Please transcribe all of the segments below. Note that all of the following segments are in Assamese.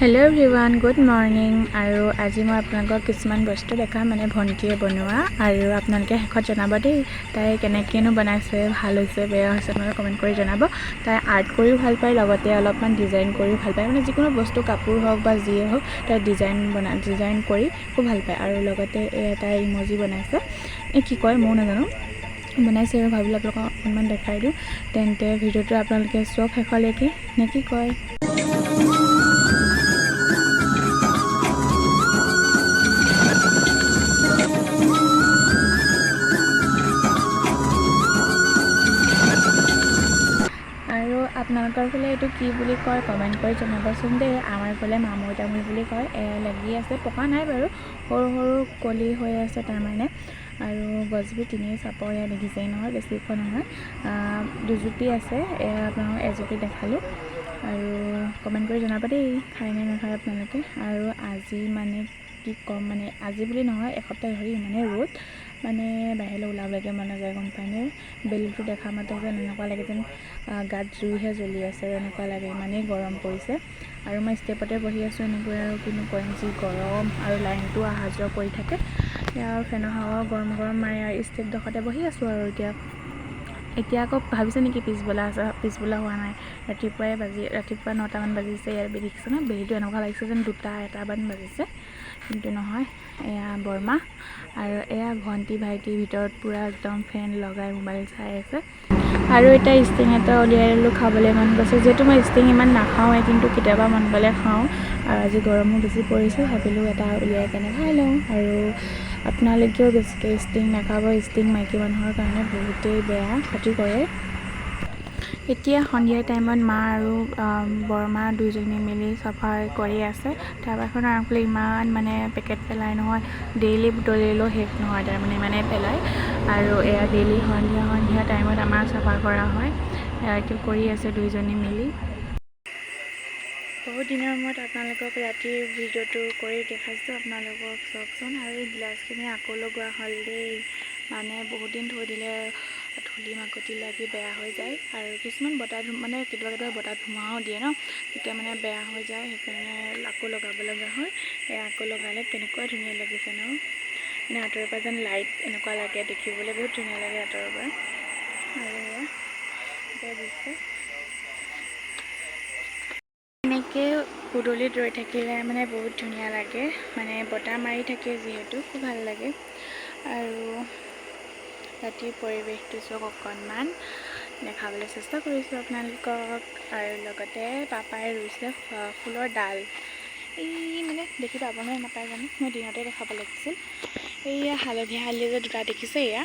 হেল্ল' এভৰিৱান গুড মৰ্ণিং আৰু আজি মই আপোনালোকক কিছুমান বস্তু দেখাম মানে ভণ্টিয়ে বনোৱা আৰু আপোনালোকে শেষত জনাব দেই তাই কেনেকৈনো বনাইছে ভাল হৈছে বেয়া হৈছে আপোনালোকে কমেণ্ট কৰি জনাব। তাই আৰ্ট কৰিও ভাল পায় লগতে অলপমান ডিজাইন কৰিও ভাল পায়। মানে যিকোনো বস্তু কাপোৰ হওক বা যিয়ে হওক তাই ডিজাইন বনাই ডিজাইন কৰি খুব ভাল পায়। আৰু লগতে তাই ইমজি বনাইছে। এই কি কয় ময়ো নাজানো। বনাইছে আৰু ভাবিলোঁ আপোনালোকক অকণমান দেখাই দিওঁ। তেন্তে ভিডিঅ'টো আপোনালোকে চব শেষলৈকে। নে কি কয়? আপোনালোকৰ ফালে এইটো কি বুলি কয় কমেণ্ট কৰি জনাবচোন দেই। আমাৰ ফালে মামৈ তামোল বুলি কয় এয়া লাগি আছে পকা নাই বাৰু সৰু সৰু কলি হৈ আছে তাৰমানে। আৰু গছবোৰ তিনি চাপৰ এয়া দেখিছেই নহয় বেছি ওখ নহয়। দুজুপি আছে এয়া আপোনালোকক এজুপি দেখালোঁ। আৰু কমেণ্ট কৰি জনাব দেই খায় নে নাখায় আপোনালোকে। আৰু আজি মানে কি ক'ম মানে আজি বুলি নহয় এসপ্তাহ ধৰি ইমানেই ৰ'দ। মানে বাহিৰলৈ ওলাবলৈকে মন নাযায় গম পায়নে বেলিটো দেখা মাত্ৰকে এনেকুৱা লাগে যেন গাত জুইহে জ্বলি আছে এনেকুৱা লাগে। ইমানেই গৰম পৰিছে। আৰু মই ষ্টেপতে বহি আছোঁ এনেকৈ আৰু কিনো কৰিম যি গৰম আৰু লাইনটো অহা যোৱা কৰি থাকে। আৰু ফেনৰ হাৱাও গৰম গৰম মাৰে আৰু ষ্টেপডোখৰতে বহি আছোঁ আৰু এতিয়া। এতিয়া আকৌ ভাবিছে নেকি পিছবেলা আছে পিছবেলা হোৱা নাই। ৰাতিপুৱাই বাজি ৰাতিপুৱা নটামান বাজিছে ইয়াৰ দেখিছে ন বেলিটো এনেকুৱা লাগিছে যেন দুটা এটামান বাজিছে। কিন্তু নহয় এয়া বৰমা আৰু এয়া ভণ্টি ভাইটি ভিতৰত পূৰা একদম ফেন লগাই মোবাইল চাই আছে। আৰু এতিয়া ষ্টিং এটা উলিয়াই ল'লোঁ খাবলৈ মন গৈছে। যিহেতু মই ষ্টিং ইমান নাখাওঁৱে কিন্তু কেতিয়াবা মন গ'লে খাওঁ। আৰু আজি গৰমো বেছি পৰিছে ভাবিলোঁ এটা উলিয়াই কেনে খাই লওঁ। আৰু আপোনালোকেও বেছিকৈ ষ্টিং নাখাব ষ্টিং মাইকী মানুহৰ কাৰণে বহুতেই বেয়া ক্ষতি কৰে। এতিয়া সন্ধিয়া টাইমত মা আৰু বৰমা দুইজনী মিলি চাফাই কৰি আছে। ধাবাখন আৰম্ভলে ইমান মানে পেকেট পেলাই নহয় ডেইলি বুটলিলেও শেষ নহয় তাৰমানে ইমানেই পেলায় আৰু এয়া ডেইলি সন্ধিয়া সন্ধিয়া টাইমত আমাৰ চাফা কৰা হয়। এয়া এতিয়া কৰি আছে দুইজনী মিলি? বহুত দিনৰ মূৰত আপোনালোকক ৰাতিৰ ভিডিঅ'টো কৰি দেখাইছোঁ আপোনালোকক চাওকচোন। আৰু এই গ্লাছখিনি আকৌ লগোৱা হ'ল দেই। মানে বহুত দিন থৈ দিলে ধূলি মাকতি লাগি বেয়া হৈ যায় আৰু কিছুমান বতাহ মানে কেতিয়াবা কেতিয়াবা বতাহ ধুমুহাও দিয়ে ন। তেতিয়া মানে বেয়া হৈ যায় সেইকাৰণে আকৌ লগাব লগা হয়। এই আকৌ লগালে কেনেকুৱা ধুনীয়া লাগিছে ন। মানে আঁতৰৰ পৰা যেন লাইট এনেকুৱা লাগে দেখিবলৈ বহুত ধুনীয়া লাগে আঁতৰৰ পৰা। আৰু দিছে। এনেকৈ পদূলিত ৰৈ থাকিলে মানে বহুত ধুনীয়া লাগে। মানে বতাহ মাৰি থাকে যিহেতু খুব ভাল লাগে। আৰু ৰাতিৰ পৰিৱেশটো চাওক অকণমান দেখাবলৈ চেষ্টা কৰিছোঁ আপোনালোকক আৰু লগতে পাপাই ৰুইছে ফুলৰ ডাল। এই মানে দেখি পাবনে নাপায় জানো? মই দিনতে দেখাব লাগিছিল। এইয়া হালধীয়া হালধীয়া যে দুটা দেখিছে এয়া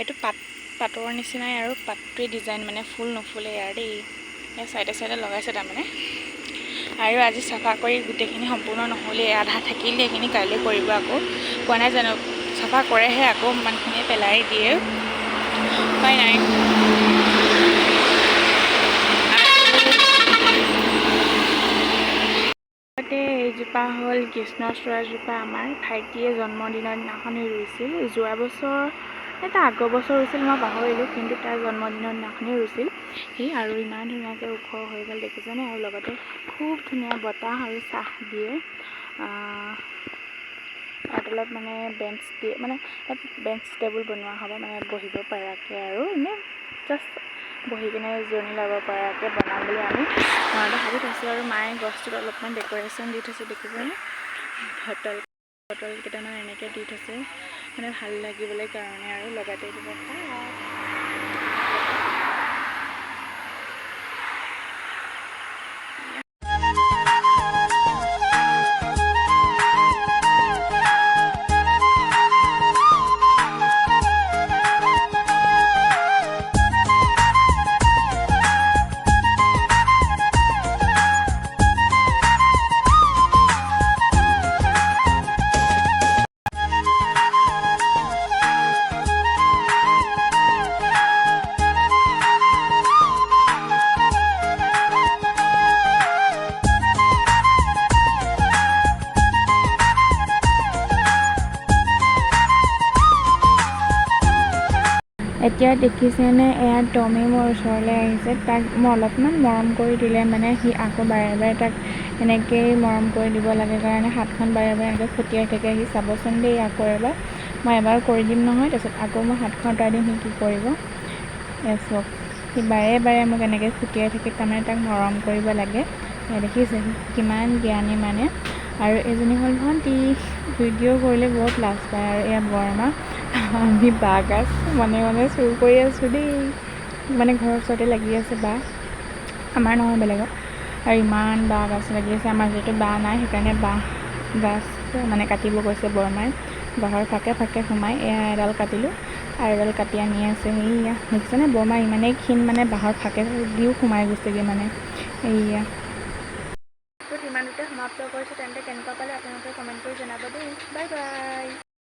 এইটো পাত পাতৰ নিচিনাই আৰু পাতটোৱে ডিজাইন মানে ফুল নুফুলে ইয়াৰ দেই। এই চাইডে চাইডে লগাইছে তাৰমানে। আৰু আজি চাফা কৰি গোটেইখিনি সম্পূৰ্ণ নহ'লেই আধা থাকিলে এইখিনি কাইলৈ কৰিব আকৌ। কোৱা নাই জানো? চাফা কৰেহে আকৌ ইমানখিনি পেলাই দিয়ে। উপায় নাই। এইজোপা হ'ল কৃষ্ণচূড়াজোপা। আমাৰ ভাইটিয়ে জন্মদিনৰ দিনাখনি ৰুইছিল। যোৱা বছৰ এটা আগৰ বছৰ ৰুইছিল মই পাহৰিলোঁ কিন্তু তাৰ জন্মদিনৰ দিনাখনেই ৰুইছিল। সি আৰু ইমান ধুনীয়াকৈ ওখ হৈ গ'ল দেখিছেনে? আৰু লগতে খুব ধুনীয়া বতাহ আৰু ছাঁ দিয়ে। তলত মানে বেঞ্চ দিয়ে মানে তাত বেঞ্চ টেবুল বনোৱা হ'ব মানে বহিব পৰাকৈ আৰু এনেই জাষ্ট বহি কিনে জিৰণি ল'ব পৰাকৈ বনাম বুলি আমি মনতে ভাবি থৈছোঁ আৰু মায়ে গছটোত অলপমান ডেক'ৰেশ্যন দি থৈছে দেখিছেনে? বটল বটল কেইটামান এনেকৈ দি থৈছে মানে ভাল লাগিবলৈ কাৰণে আৰু লগতে দিব এতিয়া দেখিছেনে এয়া টমি মোৰ ওচৰলৈ আহিছে। তাক মই অলপমান মৰম কৰি দিলে মানে সি আকৌ বাৰে বাৰে তাক এনেকৈয়ে মৰম কৰি দিব লাগে কাৰণে হাতখন বাৰে বাৰে এনেকৈ ফুটিয়াই থাকে। সি চাবচোন দেই আকৌ এবাৰ। মই এবাৰ কৰি দিম নহয় তাৰপিছত আকৌ মই হাতখন আঁতৰাই দিম সি কি কৰিব? চাওক সি বাৰে বাৰে মোক এনেকৈ ফুটিয়াই থাকে তাৰমানে তাক মৰম কৰিব লাগে। দেখিছে? কিমান জ্ঞানী মানে। আৰু এজনী হ'ল ভণ্টি ভিডিঅ' কৰিলে বহুত লাজ পায় আৰু এয়া বৰমা। আমি বাঁহ গাজ মনে মনে চুৰ কৰি আছোঁ দেই। মানে ঘৰৰ ওচৰতে লাগি আছে বাঁহ আমাৰ নহয় বেলেগৰ। আৰু ইমান বাঁহ গাজ লাগি আছে। আমাৰ যিহেতু বাঁহ নাই সেইকাৰণে বাঁহ গাজ মানে কাটিব গৈছে বৰমাই। বাঁহৰ ফাকে ফাকে সোমাই এয়া এডাল কাটিলোঁ। আৰু এডাল কাটি আনি আছে সেইয়া দেখিছেনে? বৰমা ইমানেই ক্ষীণ মানে বাঁহৰ ফাকে দিও সোমাই গৈছেগৈ মানে। এইয়া। সমাপ্ত কৰিছোঁ তেন্তে কেনেকুৱা পালে আপোনালোকে কমেণ্ট কৰি জনাব দেই। Bye bye